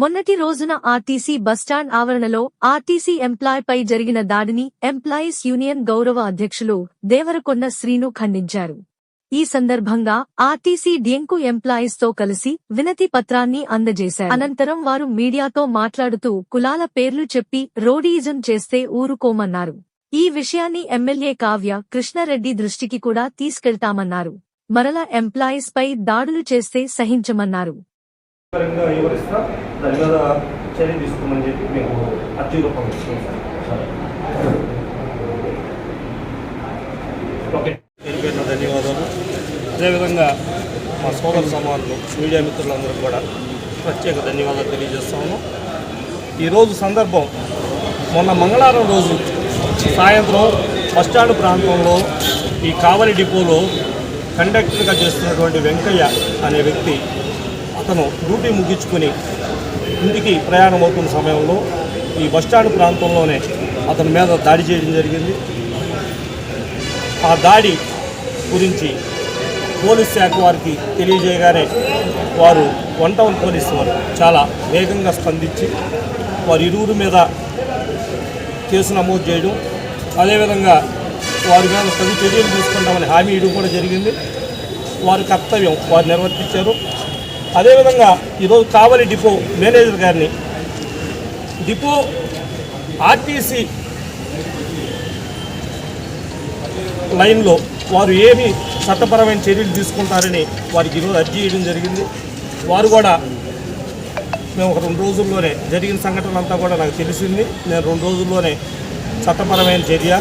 మొన్నటి రోజున RTC bus stand ఆవరణలో ఆర్టీసీ ఎంప్లాయ్పై జరిగిన దాడిని ఎంప్లాయీస్ యూనియన్ గౌరవ అధ్యక్షులు దేవరకొండ శ్రీను ఖండించారు. ఈ సందర్భంగా ఆర్టీసీ డియంకు ఎంప్లాయీస్తో కలిసి వినతి పత్రాన్ని అందజేశారు. అనంతరం వారు మీడియాతో మాట్లాడుతూ కులాల పేర్లు చెప్పి రోడీజం చేస్తే ఊరుకోమన్నారు. ఈ విషయాన్ని ఎమ్మెల్యే కావ్య కృష్ణారెడ్డి దృష్టికి కూడా తీసుకెళ్తామన్నారు. మరల ఎంప్లాయీస్ పై దాడులు చేస్తే సహించమన్నారు. దాని మీద చర్య తీసుకోమని చెప్పి మేము అర్జీ రూపంలో ఇస్తున్నాం సార్. ఓకే. ధన్యవాదాలు. అదేవిధంగా మా సోదర సమానులు మీడియా మిత్రులందరూ కూడా ప్రత్యేక ధన్యవాదాలు తెలియజేస్తాము. ఈరోజు సందర్భం మొన్న మంగళవారం రోజు సాయంత్రం బస్టాండ్ ప్రాంతంలో ఈ కావలి డిపోలో కండక్టర్గా చేస్తున్నటువంటి వెంకయ్య అనే వ్యక్తి అతను డ్యూటీ ముగించుకొని ఇంటికి ప్రయాణం అవుతున్న సమయంలో ఈ బస్టాండ్ ప్రాంతంలోనే అతని మీద దాడి చేయడం జరిగింది. ఆ దాడి గురించి పోలీస్ శాఖ వారికి తెలియజేయగానే వారు వన్ టౌన్ పోలీసు వారు చాలా వేగంగా స్పందించి వారి ఇరువురి మీద కేసు నమోదు చేయడం అదేవిధంగా వారి మీద తగు చర్యలు తీసుకుంటామని హామీ ఇవ్వడం కూడా జరిగింది. వారి కర్తవ్యం వారు నిర్వర్తించారు. అదేవిధంగా ఈరోజు కావలి డిపో మేనేజర్ గారిని. డిపో ఆర్టీసీ లైన్లో వారు ఏమి చట్టపరమైన చర్యలు తీసుకుంటారని వారికి ఈరోజు అర్జీ చేయడం జరిగింది. వారు కూడా మేము ఒక రెండు రోజుల్లోనే జరిగిన సంఘటన అంతా కూడా నాకు తెలిసింది. నేను రెండు రోజుల్లోనే చట్టపరమైన చర్య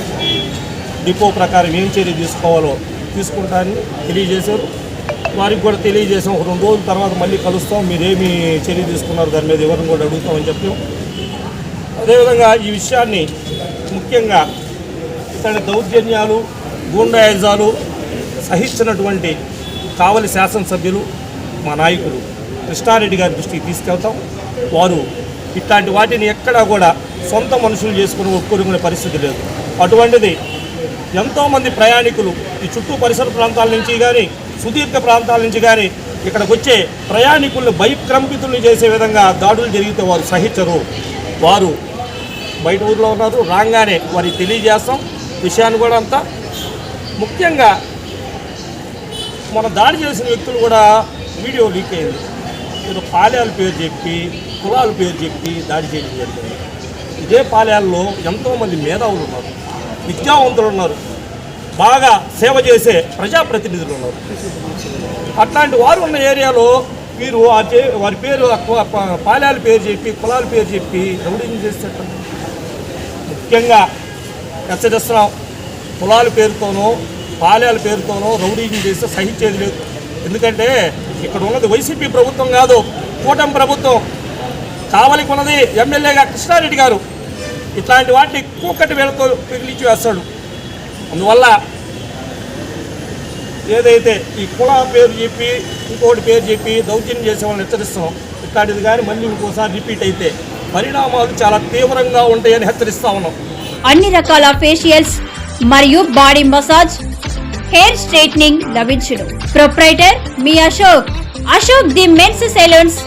డిపో ప్రకారం ఏం చర్య తీసుకోవాలో తీసుకుంటానని తెలియజేశారు. వారికి కూడా తెలియజేసాం. ఒక రెండు రోజుల తర్వాత మళ్ళీ కలుస్తాం. మీరేమి చర్య తీసుకున్నారు? దాని మీద ఎవరిని కూడా అడుగుతామని చెప్పాం అదేవిధంగా ఈ విషయాన్ని ముఖ్యంగా ఇతని దౌర్జన్యాలు గూండాయజాలు సహించినటువంటి కావలి శాసనసభ్యులు మా నాయకులు కృష్ణారెడ్డి గారి దృష్టికి తీసుకెళ్తాం. వారు ఇట్లాంటి వాటిని ఎక్కడా కూడా సొంత మనుషులు చేసుకుని ఒప్పుకునే పరిస్థితి లేదు. అటువంటిది ఎంతోమంది ప్రయాణికులు ఈ చుట్టూ పరిసర ప్రాంతాల నుంచి కానీ సుదీర్ఘ ప్రాంతాల నుంచి కానీ ఇక్కడికి వచ్చే ప్రయాణికులను భయక్రంపితుల్ని చేసే విధంగా దాడులు జరిగితే వారు సహించరు. వారు బయట ఊర్లో ఉన్నారు రాగానే వారికి తెలియజేస్తాం. విషయాన్ని కూడా అంతా ముఖ్యంగా మన దాడి చేసిన వ్యక్తులు కూడా వీడియో లీక్ అయింది. ఏదో పాలయాల పేరు చెప్పి కులాల పేరు చెప్పి దాడి చేయడం జరిగింది. ఇదే పాలయాల్లో ఎంతోమంది మేధావులు ఉన్నారు విద్యావంతులు ఉన్నారు. బాగా సేవ చేసే ప్రజాప్రతినిధులు ఉన్నారు. అట్లాంటి వారు ఉన్న ఏరియాలో మీరు చే వారి పేరు పాలాల పేరు చెప్పి కులాల పేరు చెప్పి రౌడీని చేసేట ముఖ్యంగా హెచ్చరిస్తున్నాం కులాల పేరుతోనో పాలాల పేరుతోనో రౌడీని చేస్తే సహించేది లేదు. ఎందుకంటే ఇక్కడ ఉన్నది వైసీపీ ప్రభుత్వం కాదు కూటమి ప్రభుత్వం. కావలికి ఉన్నది ఎమ్మెల్యేగా కృష్ణారెడ్డి గారు. ఇట్లాంటి వాటిని కూకటి వేలతో పిగిలించి వేస్తాడు. అందువల్ల ఏదైతే ఈ కుల పేరు చెప్పి ఇంకోటి పేరు చెప్పి దౌర్జన్యం చేసే వాళ్ళని హెచ్చరిస్తున్నాం. ఇట్లాంటిది కానీ మళ్ళీ ఇంకోసారి రిపీట్ అయితే పరిణామాలు చాలా తీవ్రంగా ఉంటాయని హెచ్చరిస్తా ఉన్నాం. అన్ని రకాల ఫేషియల్స్ మరియు బాడీ మసాజ్ హెయిర్ స్ట్రైట్నింగ్ లభించును. Proprietor me Ashok. Ashok the men's salons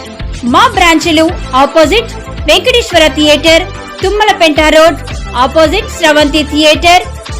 మా బ్రాంచ్లు opposite Venkateswara theatre Tummalapenta road opposite Sravanthi theatre